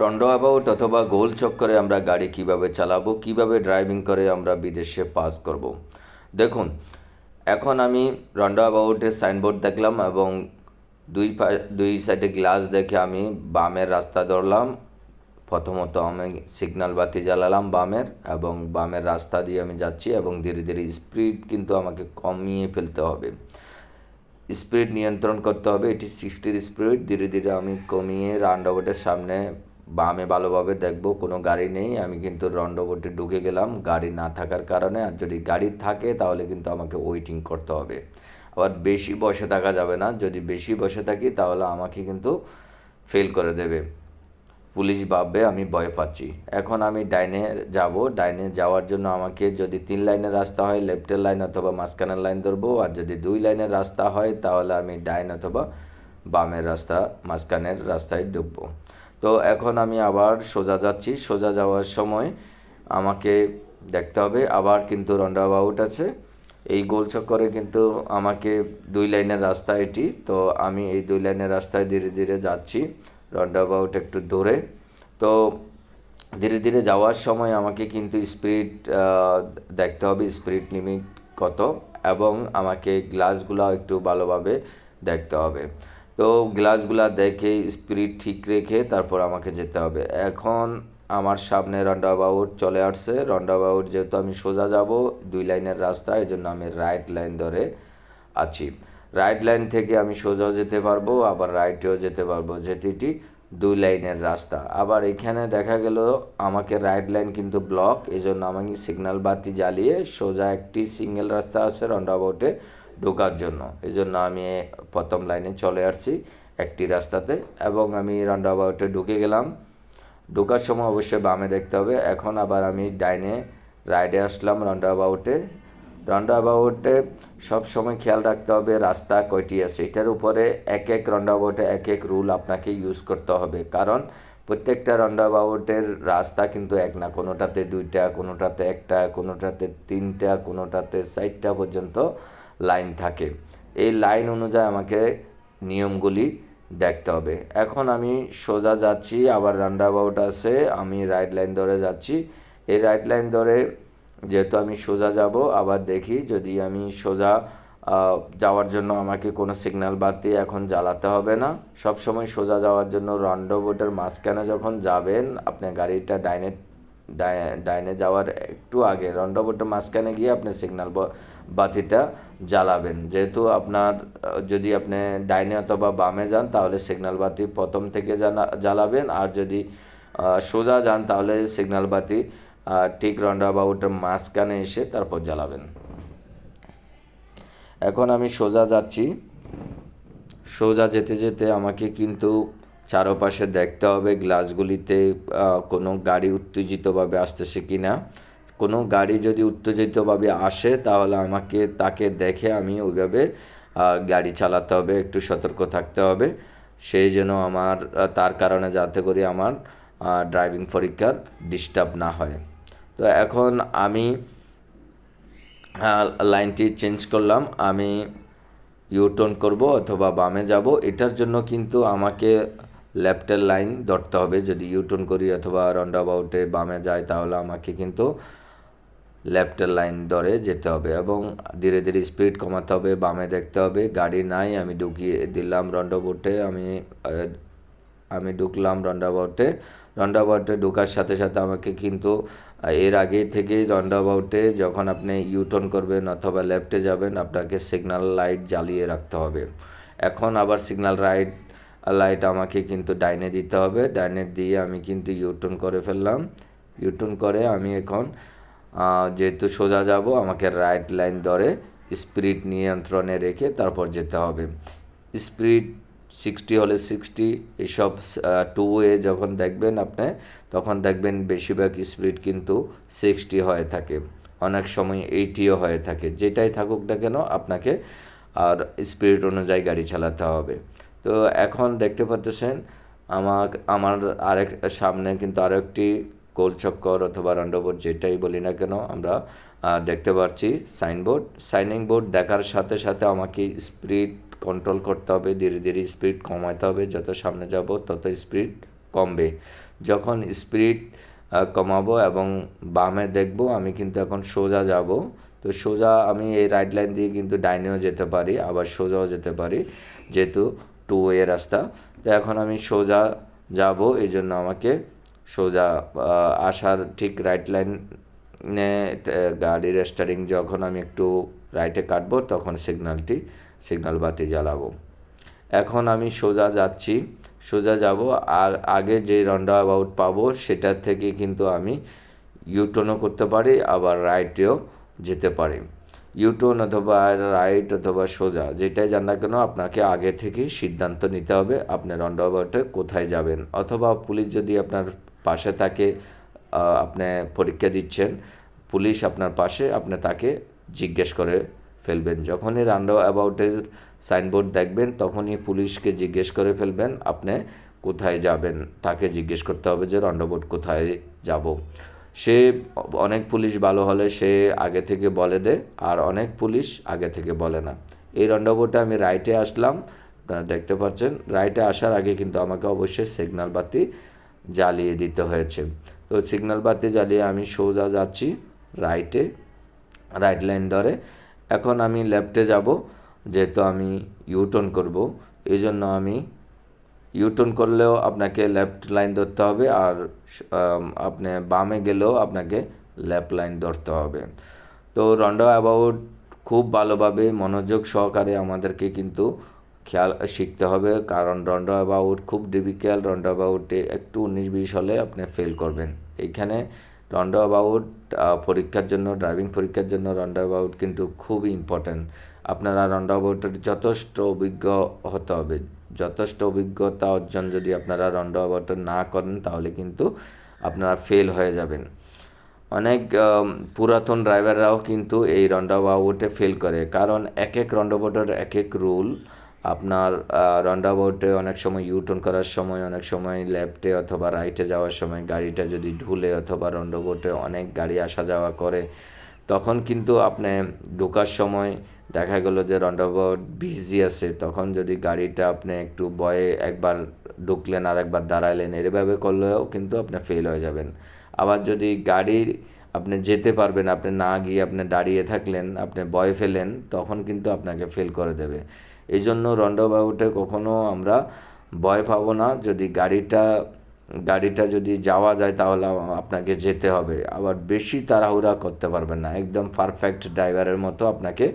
Rondo about অথবা গোল চক্করে আমরা গাড়ি কীভাবে চালাবো কীভাবে ড্রাইভিং করে আমরা বিদেশে পাস করব। দেখুন এখন আমি রন্ড অ্যাবাউটের সাইনবোর্ড দেখলাম এবং দুই দুই সাইডে গ্লাস দেখে আমি বামের রাস্তা ধরলাম প্রথমত আমি সিগন্যাল বাতি জ্বালালাম বামের এবং বামের রাস্তা দিয়ে আমি যাচ্ছি এবং ধীরে ধীরে স্পিড কিন্তু আমাকে কমিয়ে ফেলতে হবে স্পিড নিয়ন্ত্রণ করতে হবে, এটি সিক্সটির স্পিড ধীরে ধীরে আমি কমিয়ে রাউন্ডাবোটের সামনে বামে ভালোভাবে দেখব, কোনো গাড়ি নেই, আমি কিন্তু রাউন্ডাবোটে ঢুকে গেলাম, গাড়ি না থাকার কারণে, আর যদি গাড়ি থাকে তাহলে কিন্তু আমাকে ওয়েটিং করতে হবে। আবার বেশি বসে থাকা যাবে না, যদি বেশি বসে থাকি তাহলে আমাকে কিন্তু ফেল করে দেবে। পুলিশ ভাববে আমি ভয় পাচ্ছি। এখন আমি ডাইনে যাব, ডাইনে যাওয়ার জন্য আমাকে যদি তিন লাইনের রাস্তা হয় লেফটের লাইন অথবা মাঝখানের লাইন ধরবো, আর যদি দুই লাইনের রাস্তা হয় তাহলে আমি ডাইন অথবা বামের রাস্তা, মাঝখানের রাস্তায় ঢুকবো। তো এখন আমি আবার সোজা যাচ্ছি। সোজা যাওয়ার সময় আমাকে দেখতে হবে। আবার কিন্তু রাউন্ডাবাউট আছে। এই গোল চক্করে কিন্তু আমাকে দুই লাইনের রাস্তা এটি। তো আমি এই দুই লাইনের রাস্তায় ধীরে ধীরে যাচ্ছি রাউন্ডাবাউট একটু দূরে। তো ধীরে ধীরে যাওয়ার সময় আমাকে কিন্তু স্পিড দেখতে হবে স্পিড লিমিট কত এবং আমাকে গ্লাসগুলো একটু ভালোভাবে দেখতে হবে। তো গ্লাসগুলা দেখে স্পিড ঠিক রেখে তারপর আমাকে যেতে হবে। এখন আমার সামনে রন্ডাবাউট চলে আসছে। রন্ডাবাউট যেহেতু আমি সোজা যাব, দুই লাইনের রাস্তা এই জন্য আমি রাইট লাইন ধরে আছি। রাইট লাইন থেকে আমি সোজাও যেতে পারব, আবার রাইটেও যেতে পারব। যেটিটি দুই লাইনের রাস্তা। আবার এখানে দেখা গেল আমাকে রাইট লাইন কিন্তু ব্লক এই জন্য আমাকে সিগন্যাল বাতি জ্বালিয়ে সোজা একটি সিঙ্গেল রাস্তা আছে রন্ডাবাউটে ঢোকার জন্য। এই জন্য আমি প্রথম লাইনে চলে আসছি একটি রাস্তাতে এবং আমি রাউন্ডাবাউটে ঢুকে গেলাম। ঢোকার সময় অবশ্যই বামে দেখতে হবে। এখন আবার আমি ডাইনে রাইডে আসলাম রাউন্ডাবাউটে সব সময় খেয়াল রাখতে হবে রাস্তা কয়টি আছে। এটার উপরে এক এক রাউন্ডাবাউটে এক এক রুল আপনাকে ইউজ করতে হবে। কারণ প্রত্যেকটা রাউন্ডাবাউটের রাস্তা কিন্তু এক না। কোনোটাতে দুইটা, কোনোটাতে একটা, কোনোটাতে তিনটা, কোনোটাতে চারটা পর্যন্ত লাইন থাকে। এই লাইন অনুযায়ী আমাকে নিয়মগুলি দেখতে হবে। এখন আমি সোজা যাচ্ছি, আবার রাউন্ডাবাউট আছে, আমি রাইট লাইন ধরে যাচ্ছি। এই রাইট লাইন ধরে যেহেতু আমি সোজা যাব, আবার দেখি যদি আমি সোজা যাওয়ার জন্য আমাকে কোনো সিগন্যাল বাতি এখন জ্বালাতে হবে না। সব সময় সোজা যাওয়ার জন্য রাউন্ডাবোটের মাঝখানে যখন যাবেন, আপনি গাড়িটা ডাইনে ডাই- ডাইনে যাওয়ার একটু আগে, রন্ডাবোটের মাঝখানে গিয়ে আপনি সিগন্যাল বাতিটা জ্বালাবেন। যেহেতু আপনার, যদি আপনি ডাইনে অথবা বামে যান, তাহলে সিগনাল বাতি প্রথম থেকে জ্বালাবেন। আর যদি সোজা যান, তাহলে সিগনাল বাতি ঠিক রন্ডাবাউটের মাঝখানে এসে তারপর জ্বালাবেন। এখন আমি সোজা যাচ্ছি। সোজা যেতে যেতে আমাকে কিন্তু চারপাশে দেখতে হবে গ্লাসগুলিতে কোনো গাড়ি উত্তেজিতভাবে আসতেছে কি না কোনো গাড়ি যদি উত্তেজিতভাবে আসে, তাহলে আমাকে তাকে দেখে আমি ওইভাবে গাড়ি চালাতে হবে, একটু সতর্ক থাকতে হবে। সেই যেন আমার তার কারণে যাতে করে আমার ড্রাইভিং পরীক্ষার ডিস্টার্ব না হয়। তো এখন আমি লাইনটি চেঞ্জ করলাম। আমি ইউটার্ন করব অথবা বামে যাব। এটার জন্য কিন্তু আমাকে লেফটের লাইন ধরতে হবে। যদি ইউটার্ন করি অথবা রাউন্ডাবাউটে বামে যাই, তাহলে আমাকে কিন্তু লেফটের লাইন ধরে যেতে হবে এবং ধীরে ধীরে স্পিড কমাতে হবে, বামে দেখতে হবে। গাড়ি নাই, আমি ঢুকিয়ে দিলাম রাউন্ডাবাউটে আমি আমি ঢুকলাম রাউন্ডাবাউটে রাউন্ডাবাউটে ঢোকার সাথে সাথে আমাকে কিন্তু এর আগে থেকেই রাউন্ডাবাউটে যখন আপনি ইউটার্ন করবেন অথবা লেফটে যাবেন, আপনাকে সিগন্যাল লাইট জ্বালিয়ে রাখতে হবে। এখন আবার সিগন্যাল লাইট লাইট আমাকে কিন্তু ডাইনে দিতে হবে। ডাইনে দিয়ে আমি কিন্তু ইউটার্ন করে ফেললাম। ইউটার্ন করে আমি এখন যেহেতু সোজা যাব, আমাকে রাইট লাইন ধরে স্পিড নিয়ন্ত্রণে রেখে তারপর যেতে হবে। স্পিড সিক্সটি হলে সিক্সটি এইসব টু ওয়ে যখন দেখবেন আপনি, তখন দেখবেন বেশিরভাগ স্পিড কিন্তু সিক্সটি হয়ে থাকে। অনেক সময় এইটিও হয়ে থাকে। যেটাই থাকুক না কেন, আপনাকে আর স্পিড অনুযায়ী গাড়ি চালাতে হবে। তো এখন দেখতে পাচ্ছেন আমার আমার আরেক সামনে কিন্তু আরেকটি গোল চক্কর অথবা রান্ডবোর্ড যেটাই বলি না কেন আমরা দেখতে পাচ্ছি সাইনবোর্ড। সাইনিং বোর্ড দেখার সাথে সাথে আমাকে স্পিড কন্ট্রোল করতে হবে, ধীরে ধীরে স্পিড কমাতে হবে, যত সামনে যাব তত স্পিড কমবে। যখন স্পিড কমাবো এবং বামে দেখব, আমি কিন্তু এখন সোজা যাব। তো সোজা আমি এই রাইট লাইন দিয়ে কিন্তু ডাইনেও যেতে পারি, আবার সোজাও যেতে পারি। যেহেতু টু ওয়ে রাস্তা। তো এখন আমি সোজা যাব এই জন্য আমাকে সোজা আসার ঠিক রাইট লাইনে গাড়ির স্টারিং যখন আমি একটু রাইটে কাটবো, তখন সিগন্যালটি সিগন্যাল বাতি জ্বালাবো। এখন আমি সোজা যাচ্ছি। সোজা যাব আগে যে রাউন্ড অ্যাবাউট পাবো সেটার থেকে কিন্তু আমি ইউটার্নও করতে পারি, আবার রাইটেও যেতে পারি। ইউটার্ন অথবা রাইট অথবা সোজা, যেটাই যান না কেন আপনাকে আগে থেকে সিদ্ধান্ত নিতে হবে আপনি রাউন্ড অ্যাবাউটে কোথায় যাবেন। অথবা পুলিশ যদি আপনার পাশে থাকে আপনি পরীক্ষা দিচ্ছেন, পুলিশ আপনার পাশে, আপনি তাকে জিজ্ঞেস করে ফেলবেন। যখনই রান্ডো অ্যাবাউটের সাইনবোর্ড দেখবেন, তখনই পুলিশকে জিজ্ঞেস করে ফেলবেন, আপনি কোথায় যাবেন? তাকে জিজ্ঞেস করতে হবে যে রান্ডাবোর্ড কোথায় যাব? সে অনেক পুলিশ ভালো হলে সে আগে থেকে বলে দেয় আর অনেক পুলিশ আগে থেকে বলে না। এই রান্ডাবোর্ডে আমি রাইটে আসলাম। আপনারা দেখতে পাচ্ছেন রাইটে আসার আগে কিন্তু আমাকে অবশ্যই সিগন্যাল বাতি জ্বালিয়ে দিতে হয়েছে। তো সিগন্যাল বাতি জ্বালিয়ে আমি সোজা যাচ্ছি রাইটে রাইট লাইন ধরে। এখন আমি লেফটে যাব, যেহেতু আমি ইউটার্ন করব, এই জন্য আমি ইউটার্ন করলেও আপনাকে লেফট লাইন ধরতে হবে আর আপনি বামে গেলেও আপনাকে লেফট লাইন ধরতে হবে। তো রন্ডো অ্যাবাউট খুব ভালোভাবে মনোযোগ সহকারে আমাদেরকে কিন্তু খেয়াল শিখতে হবে, কারণ রন্ডো অ্যাবাউট খুব ডিফিকাল্ট রন্ডো অ্যাবাউটে একটু উনিশ বিশ হলে আপনি ফেল করবেন। এইখানে রন্ডো অ্যাবাউট পরীক্ষার জন্য ড্রাইভিং পরীক্ষার জন্য রন্ডো অ্যাবাউট কিন্তু খুবই ইম্পর্ট্যান্ট আপনারা রন্ডো অ্যাবাউটের যথেষ্ট অভিজ্ঞ হতে হবে। যথেষ্ট অভিজ্ঞতা অর্জন যদি আপনারা অ্যাবাউট না করেন, তাহলে কিন্তু আপনারা ফেল হয়ে যাবেন। অনেক পুরাতন ড্রাইভাররাও কিন্তু এই রন্ডাবাউটে ফেল করে। কারণ এক এক রন্ডাবাউটের এক এক রুল আপনার রন্ডাবাউটে অনেক সময় ইউটার্ন করার সময়, অনেক সময় লেফটে অথবা রাইটে যাওয়ার সময় গাড়িটা যদি ঢুলে অথবা রন্ডাবাউটে অনেক গাড়ি আসা যাওয়া করে, তখন কিন্তু আপনি ঢোকার সময় দেখা গেল যে রন্ডাবাউট বিজি আছে, তখন যদি গাড়িটা আপনি একটু বয়ে একবার ঢুকলেন আর একবার দাঁড়াইলেন এভাবে করলেও কিন্তু আপনি ফেল হয়ে যাবেন। আবার যদি গাড়ি আপনি যেতে পারবেন, আপনি না গিয়ে আপনি দাঁড়িয়ে থাকলেন, আপনি ভয় ফেলেন, তখন কিন্তু আপনাকে ফেল করে দেবে। এই জন্য রন্ডাবাউটে কখনো আমরা ভয় পাবো না, যদি গাড়িটা গাড়িটা যদি যাওয়া যায় তাহলে আপনাকে যেতে হবে। আবার বেশি তাড়াহুড়া করতে পারবেন না, একদম পারফেক্ট ড্রাইভারের মতো আপনাকে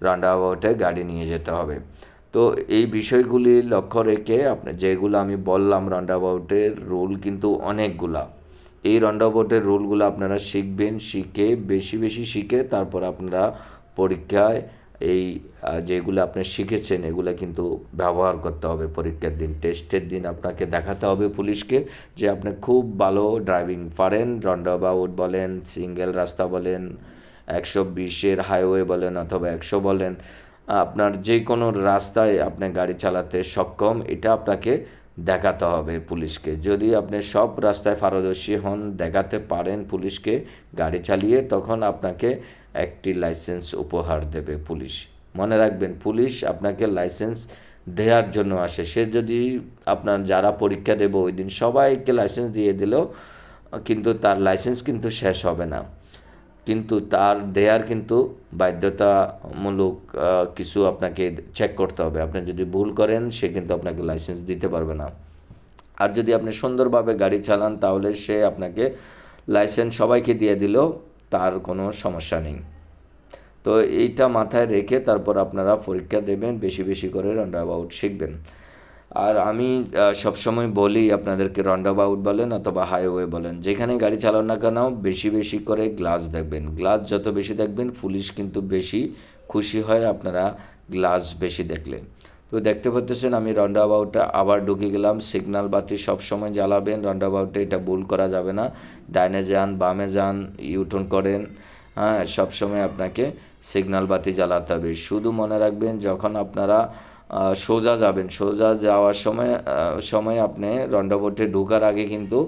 রান্ডাবাউটে গাড়ি নিয়ে যেতে হবে। তো এই বিষয়গুলি লক্ষ্য রেখে আপনি যেগুলো আমি বললাম রান্ডাবাউটের রুল কিন্তু অনেকগুলা। এই রান্ডাবাউটের রুলগুলো আপনারা শিখবেন, শিখে বেশি বেশি শিখে তারপর আপনারা পরীক্ষায় এই যেগুলো আপনি শিখেছেন এগুলো কিন্তু ব্যবহার করতে হবে। পরীক্ষার দিন, টেস্টের দিন আপনাকে দেখাতে হবে পুলিশকে যে আপনি খুব ভালো ড্রাইভিং পারেন রাউন্ডাবাউট বলেন সিঙ্গেল রাস্তা বলেন একশো বিশের হাইওয়ে বলেন অথবা একশো বলেন, আপনার যে কোনো রাস্তায় আপনি গাড়ি চালাতে সক্ষম, এটা আপনাকে দেখাতে হবে পুলিশকে। যদি আপনি সব রাস্তায় পারদর্শী হন, দেখাতে পারেন পুলিশকে গাড়ি চালিয়ে, তখন আপনাকে একটি লাইসেন্স উপহার দেবে পুলিশ। মনে রাখবেন, পুলিশ আপনাকে লাইসেন্স দেওয়ার জন্য আসে। সে যদি আপনার যারা পরীক্ষা দেবে ওই দিন সবাইকে লাইসেন্স দিয়ে দিলেও কিন্তু তার লাইসেন্স কিন্তু শেষ হবে না। কিন্তু তার দেয়ার কিন্তু বাধ্যতামূলক কিছু আপনাকে চেক করতে হবে। আপনি যদি ভুল করেন, সে কিন্তু আপনাকে লাইসেন্স দিতে পারবে না। আর যদি আপনি সুন্দরভাবে গাড়ি চালান, তাহলে সে আপনাকে লাইসেন্স সবাইকে দিয়ে দিলেও তার কোনো সমস্যা নেই। তো এইটা মাথায় রেখে তারপর আপনারা পরীক্ষা দেবেন, বেশি বেশি করে রাউন্ডাবাউট শিখবেন। আর আমি সবসময় বলি আপনাদেরকে রাউন্ডাবাউট বলেন অথবা হাইওয়ে বলেন, যেখানে গাড়ি চালান না কেন বেশি বেশি করে গ্লাস দেখবেন। গ্লাস যত বেশি দেখবেন পুলিশ কিন্তু বেশি খুশি হয় আপনারা গ্লাস বেশি দেখলে তো দেখতে পাচ্ছেন আমি রাউন্ডাবাউটে আবার ঢুকে গেলাম সিগনাল বাতি সবসময় জ্বালাবেন রাউন্ডাবাউটে এটা ভুল করা যাবে না। ডাইনে যান, বামে যান ইউটার্ন করেন হ্যাঁ সবসময় আপনাকে সিগন্যাল বাতি জ্বালাতে হবে। শুধু মনে রাখবেন, যখন আপনারা সোজা যাবেন। সোজা যাওয়ার সময় সময় আপনি রন্ডাবোটে ঢোকার আগে কিন্তু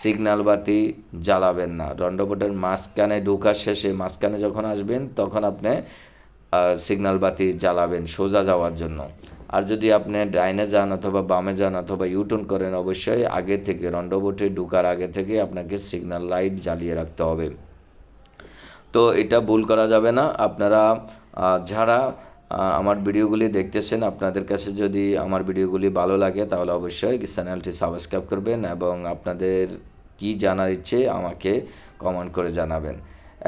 সিগন্যাল বাতি জ্বালাবেন না। রন্ডাবোটের মাঝখানে ঢোকার শেষে, মাঝখানে যখন আসবেন, তখন আপনি সিগন্যাল বাতি জ্বালাবেন সোজা যাওয়ার জন্য। আর যদি আপনি ডাইনে যান অথবা বামে যান অথবা ইউটার্ন করেন, অবশ্যই আগে থেকে, রন্ডবোটে ঢুকার আগে থেকে আপনাকে সিগন্যাল লাইট জ্বালিয়ে রাখতে হবে। তো এটা ভুল করা যাবে না। আপনারা যারা আমার ভিডিওগুলি দেখতেছেন, আপনাদের কাছে যদি আমার ভিডিওগুলি ভালো লাগে, তাহলে অবশ্যই চ্যানেলটি সাবস্ক্রাইব করবেন এবং আপনাদের কি জানার ইচ্ছে আমাকে কমেন্ট করে জানাবেন।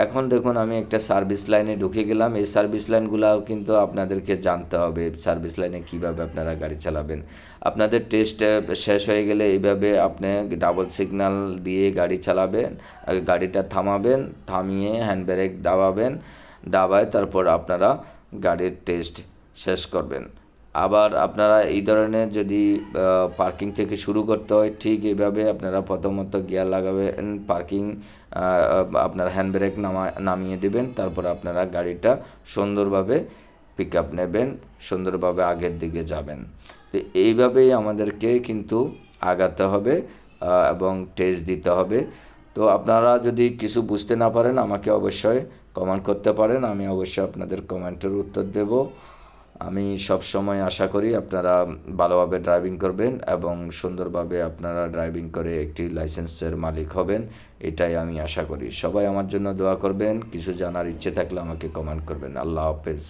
এখন দেখুন, আমি একটা সার্ভিস লাইনে ঢুকে গেলাম। এই সার্ভিস লাইনগুলাও কিন্তু আপনাদেরকে জানতে হবে সার্ভিস লাইনে কীভাবে আপনারা গাড়ি চালাবেন। আপনাদের টেস্ট শেষ হয়ে গেলে এইভাবে আপনি ডাবল সিগন্যাল দিয়ে গাড়ি চালাবেন গাড়িটা থামাবেন, থামিয়ে হ্যান্ড ব্রেক দাবাবেন, দাবায় তারপর আপনারা গাড়ির টেস্ট শেষ করবেন। আবার আপনারা এই ধরনের যদি পার্কিং থেকে শুরু করতে হয়, ঠিক এইভাবে আপনারা প্রথমত গিয়ার লাগাবেন পার্কিং আপনার হ্যান্ড ব্রেক নামা, নামিয়ে দেবেন, তারপর আপনারা গাড়িটা সুন্দরভাবে পিক আপ নেবেন, সুন্দরভাবে আগের দিকে যাবেন। তো এইভাবেই আমাদেরকে কিন্তু আগাতে হবে এবং টেস্ট দিতে হবে। তো আপনারা যদি কিছু বুঝতে না পারেন, আমাকে অবশ্যই কমেন্ট করতে পারেন, আমি অবশ্যই আপনাদের কমেন্টের উত্তর দেব। আমি সব সময় আশা করি আপনারা ভালোভাবে ড্রাইভিং করবেন এবং সুন্দরভাবে আপনারা ড্রাইভিং করে একটি লাইসেন্সের মালিক হবেন, এটাই আমি আশা করি। সবাই আমার জন্য দোয়া করবেন, কিছু জানার ইচ্ছে থাকলে আমাকে কমেন্ট করবেন। আল্লাহ হাফেজ।